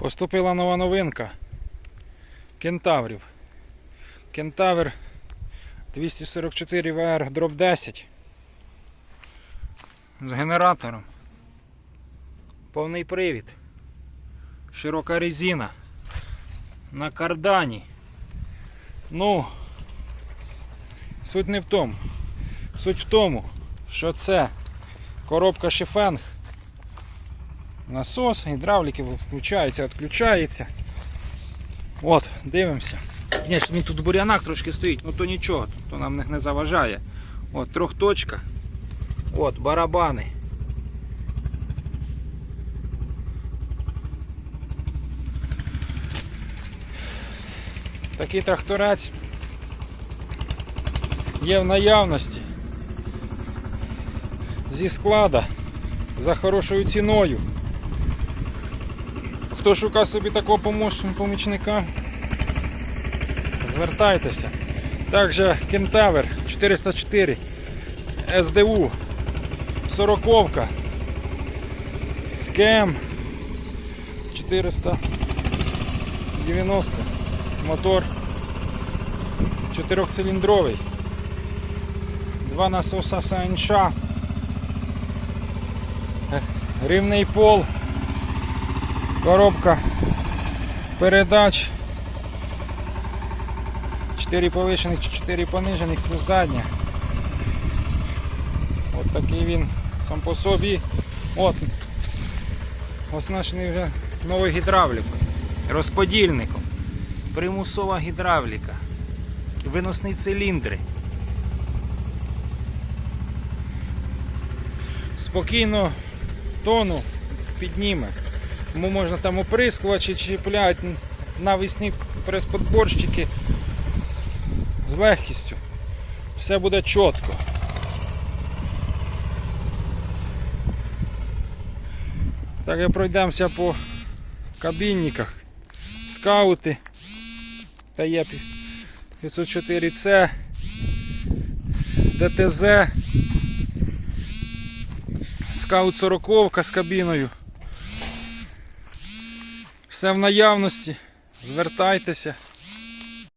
Поступила нова новинка кентаврів. Кентавр 244 VR Drop 10 з генератором. Повний привід. Широка резина. На кардані. Ну, суть не в тому. Суть в тому, що це коробка шифенг. Насос, гідравліки включається, відключається. От, дивимося. Ні, він тут в бур'янах трошки стоїть, ну то нічого, то нам не, не заважає. От, трьохточка. От, барабани. Такий тракторець є в наявності зі склада за хорошою ціною. Хто шукає собі такого помічника, звертайтеся. Також Кентавр 404 СДУ 40 КМ 490 мотор чотирьохциліндровий. Два насоса СНШ. Рівний пол. Коробка передач. 4 повишених, 4 понижених плюс задня. От такий він сам по собі. От. Оснащений вже новою гідравлікою. Розподільником. Примусова гідравліка. Виносні циліндри. Спокійно тону підніме. Тому можна там оприскувачі чіпляти навісні прес-подборщики з легкістю. Все буде чітко. Так і пройдемося по кабінниках. Скаути та є 504C, ДТЗ, скаут 40 з кабіною. Все в наявності. Звертайтеся.